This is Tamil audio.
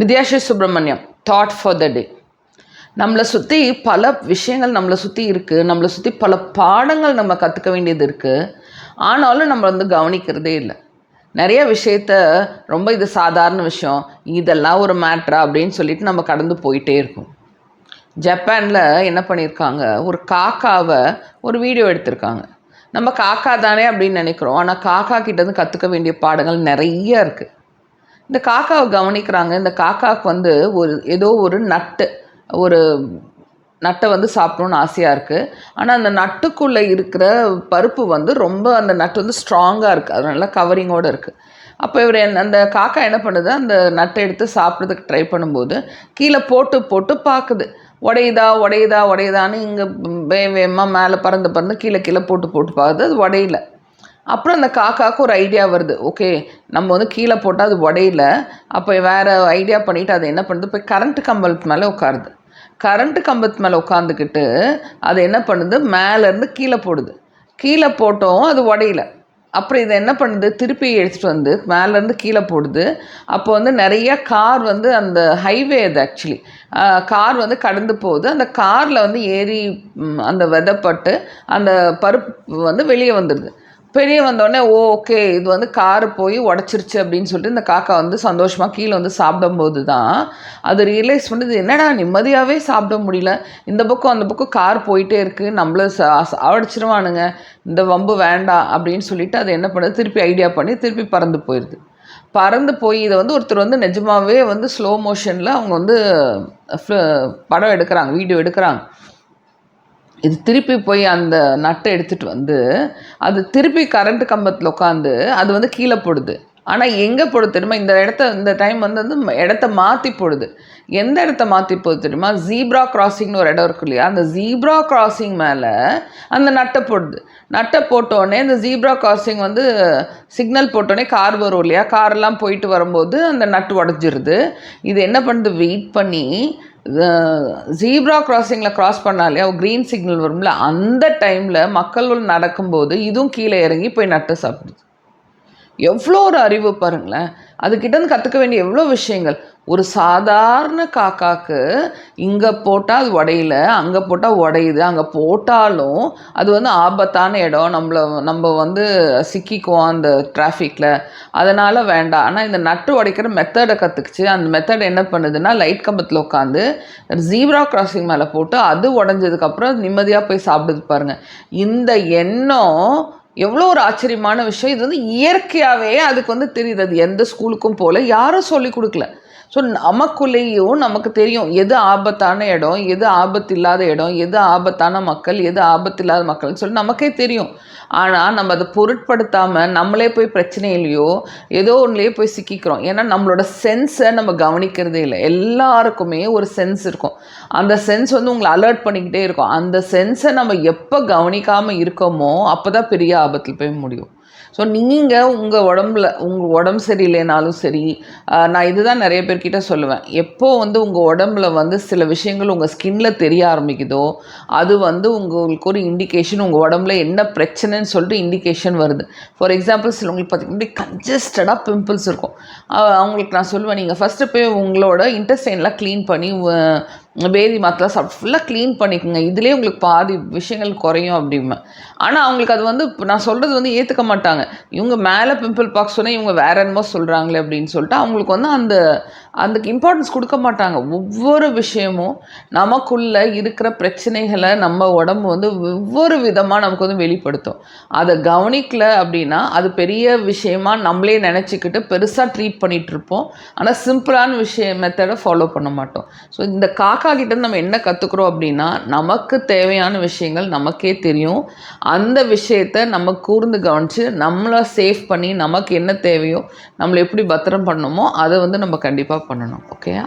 Vidyashree Subramaniam thought for the day நம்மளை சுற்றி பல விஷயங்கள் நம்மளை சுற்றி இருக்குது நம்மளை சுற்றி பல பாடங்கள் நம்ம கற்றுக்க வேண்டியது இருக்குது ஆனாலும் நம்ம வந்து கவனிக்கிறதே இல்லை. நிறைய விஷயத்த ரொம்ப இது சாதாரண விஷயம். இதெல்லாம் ஒரு மேட்ரா அப்படின்னு சொல்லிட்டு நம்ம கடந்து போயிட்டே இருக்கோம். ஜப்பானில் என்ன பண்ணியிருக்காங்க? ஒரு காக்காவை ஒரு வீடியோ எடுத்திருக்காங்க. நம்ம காக்கா தானே அப்படின்னு நினைக்கிறோம். ஆனால் காக்கா கிட்டேருந்து கற்றுக்க வேண்டிய பாடங்கள் நிறைய இருக்குது இந்த காக்காவை கவனிக்கிறாங்க. இந்த காக்காவுக்கு வந்து ஒரு ஏதோ ஒரு நட்டு ஒரு நட்டை வந்து சாப்பிடணுன்னு ஆசையாக இருக்குது ஆனால் அந்த நட்டுக்குள்ளே இருக்கிற பருப்பு வந்து ரொம்ப அந்த நட்டு வந்து ஸ்ட்ராங்காக இருக்குது அது நல்லா கவரிங்கோடு இருக்குது அப்போ இவர் என் அந்த காக்கா என்ன பண்ணுது? அந்த நட்டை எடுத்து சாப்பிட்றதுக்கு ட்ரை பண்ணும்போது கீழே போட்டு போட்டு பார்க்குது உடையுதா உடையுதா உடையுதான்னு இங்கே வே வேகமாக மேலே பறந்து பறந்து கீழே கீழே போட்டு போட்டு பார்க்குது அது உடையல. அப்புறம் அந்த காக்காவுக்கு ஒரு ஐடியா வருது. ஓகே நம்ம வந்து கீழே போட்டால் அது உடையல. அப்போ வேறு ஐடியா பண்ணிவிட்டு அது என்ன பண்ணுது? போய் கரண்ட்டு கம்பளத்து மேலே உட்காருது. கரண்ட்டு கம்பத்து மேலே உட்காந்துக்கிட்டு அது என்ன பண்ணுது? மேலேருந்து கீழே போடுது. கீழே போட்டோம் அது உடையல. அப்புறம் இதை என்ன பண்ணுது? திருப்பி எடுத்துகிட்டு வந்து மேலேருந்து கீழே போடுது. அப்போ வந்து நிறைய கார் வந்து அந்த ஹைவே அது ஆக்சுவலி கார் வந்து கடந்து போகுது. அந்த காரில் வந்து ஏறி அந்த விதப்பட்டு அந்த பருப்பு வந்து வெளியே வந்துடுது பெரிய வந்தோடனே ஓ ஓகே இது வந்து கார் போய் உடச்சிருச்சு அப்படின்னு சொல்லிட்டு இந்த காக்கா வந்து சந்தோஷமாக கீழே வந்து சாப்பிடும்போது தான் அது ரியலைஸ் பண்ணுது என்னடா நிம்மதியாகவே சாப்பிட முடியல. இந்த பக்கம் அந்த பக்கம் கார் போயிட்டே இருக்குது நம்மள ச சாவடிச்சிருவானுங்க இந்த வம்பு வேண்டாம் அப்படின்னு சொல்லிட்டு அது என்ன பண்ணுது திருப்பி ஐடியா பண்ணி திருப்பி பறந்து போயிடுது பறந்து போய் இதை வந்து ஒருத்தர் வந்து நிஜமாகவே வந்து ஸ்லோ மோஷனில் அவங்க வந்து ஃப்ள- படம் எடுக்கிறாங்க வீடியோ எடுக்கிறாங்க. இது திருப்பி போய் அந்த நட்டை எடுத்துகிட்டு வந்து அது திருப்பி கரண்ட் கம்பத்தில் உட்காந்து அது வந்து கீழே போடுது. ஆனால் எங்கே போடுது தெரியுமா? இந்த இடத்த இந்த டைம் வந்து வந்து இடத்த மாற்றி போடுது. எந்த இடத்த மாற்றி போகுது தெரியுமா? ஜீப்ரா கிராசிங்னு ஒரு இடம் இருக்கு இல்லையா? அந்த ஜீப்ரா கிராசிங் மேலே அந்த நட்டை போடுது. நட்டை போட்டோடனே இந்த ஜீப்ரா கிராசிங் வந்து சிக்னல் போட்டோடனே கார் வரும் இல்லையா? காரெல்லாம் போயிட்டு வரும்போது அந்த நட்டு உடஞ்சிருது. இது என்ன பண்ணுது? வெயிட் பண்ணி ஜீப்ரா கிராசிங்கில் கிராஸ் பண்ணாலே க்ரீன் சிக்னல் வரும்ல? அந்த டைமில் மக்கள் நடக்கும்போது இதுவும் கீழே இறங்கி போய் நட்டு சாப்பிடுது. எவ்வளோ ஒரு அறிவு பாருங்களேன். அதுக்கிட்டேருந்து கற்றுக்க வேண்டிய எவ்வளோ விஷயங்கள். ஒரு சாதாரண காக்காக்கு இங்கே போட்டால் அது உடையல அங்கே போட்டால் உடையுது அங்கே போட்டாலும் அது வந்து ஆபத்தான இடம். நம்மளை நம்ம வந்து சிக்கிக்குவோம் அந்த டிராஃபிக்கில் அதனால் வேண்டாம். ஆனால் இந்த நட்டு உடைக்கிற மெத்தடை கற்றுக்குச்சு அந்த மெத்தட் என்ன பண்ணுதுன்னா லைட் கம்பத்தில் உட்காந்து ஜீப்ரா கிராசிங் மேலே போட்டு அது உடஞ்சதுக்கப்புறம் நிம்மதியாக போய் சாப்பிடுது பாருங்கள் இந்த எண்ணம் எவ்வளோ ஒரு ஆச்சரியமான விஷயம். இது வந்து இயற்கையாகவே அதுக்கு வந்து தெரியுது. அது எந்த ஸ்கூலுக்கும் போகல யாரும் சொல்லி கொடுக்கல. ஸோ நமக்குள்ளேயும் நமக்கு தெரியும் எது ஆபத்தான இடம் எது ஆபத்து இல்லாத இடம் எது ஆபத்தான மக்கள் எது ஆபத்து இல்லாத மக்கள்னு சொல்லி நமக்கே தெரியும். ஆனால் நம்ம அதை பொருட்படுத்தாமல் நம்மளே போய் பிரச்சனையிலையோ ஏதோ ஒன்றுலேயே போய் சிக்கிக்கிறோம். ஏன்னா நம்மளோட சென்ஸை நம்ம கவனிக்கிறதே இல்லை. எல்லாருக்குமே ஒரு சென்ஸ் இருக்கும். அந்த சென்ஸ் வந்து உங்களை அலர்ட் பண்ணிக்கிட்டே இருக்கும். அந்த சென்ஸை நம்ம எப்போ கவனிக்காமல் இருக்கோமோ அப்போ தான் பெரிய ஆபத்தில் போய் முடியும். ஸோ நீங்கள் உங்கள் உடம்புல உங்கள் உடம்பு சரியில்லைனாலும் சரி நான் இதுதான் நிறைய பேர்கிட்ட சொல்லுவேன். எப்போ வந்து உங்கள் உடம்புல வந்து சில விஷயங்கள் உங்கள் ஸ்கின்ல தெரிய ஆரம்பிக்குதோ அது வந்து உங்களுக்கு ஒரு இண்டிகேஷன் உங்கள் உடம்புல என்ன பிரச்சனைன்னு சொல்லிட்டு இண்டிகேஷன் வருது. ஃபார் எக்ஸாம்பிள் சிலவங்களுக்கு பார்த்தீங்கன்னா கன்ஜஸ்டடாக பிம்பிள்ஸ் இருக்கும். அவங்களுக்கு நான் சொல்லுவேன் நீங்கள் ஃபஸ்ட்டு போய் உங்களோட இன்டெஸ்டைன்லாம் க்ளீன் பண்ணி பேதி மாத்தலாம் சாப்பிட்டு ஃபுல்லாக க்ளீன் பண்ணிக்கோங்க. இதுலேயே உங்களுக்கு பாதி விஷயங்கள் குறையும் அப்படிம்பேன். ஆனால் அவங்களுக்கு அது வந்து இப்போ நான் சொல்கிறது வந்து ஏற்றுக்க மாட்டாங்க. இவங்க மேலே பிம்பிள் பாக்ஸ் சொன்னால் இவங்க வேற என்னமோ சொல்கிறாங்களே அப்படின்னு சொல்லிட்டு அவங்களுக்கு வந்து அந்த அதுக்கு இம்பார்ட்டன்ஸ் கொடுக்க மாட்டாங்க. ஒவ்வொரு விஷயமும் நமக்குள்ளே இருக்கிற பிரச்சனைகளை நம்ம உடம்பு வந்து ஒவ்வொரு விதமாக நமக்கு வந்து வெளிப்படுத்தும். அதை கவனிக்கல அப்படின்னா அது பெரிய விஷயமா நம்மளே நினச்சிக்கிட்டு பெருசாக ட்ரீட் பண்ணிகிட்ருப்போம் ஆனால் சிம்பிளான விஷயம் மெத்தடை ஃபாலோ பண்ண மாட்டோம். ஸோ இந்த கா கிட்ட நம்ம என்ன கற்றுக்குறோம் அப்படின்னா நமக்கு தேவையான விஷயங்கள் நமக்கே தெரியும். அந்த விஷயத்த நம்ம கூர்ந்து கவனித்து நம்மளை சேஃப் பண்ணி நமக்கு என்ன தேவையோ நம்மளை எப்படி பத்திரம் பண்ணணுமோ அதை வந்து நம்ம கண்டிப்பாக பண்ணணும். ஓகேயா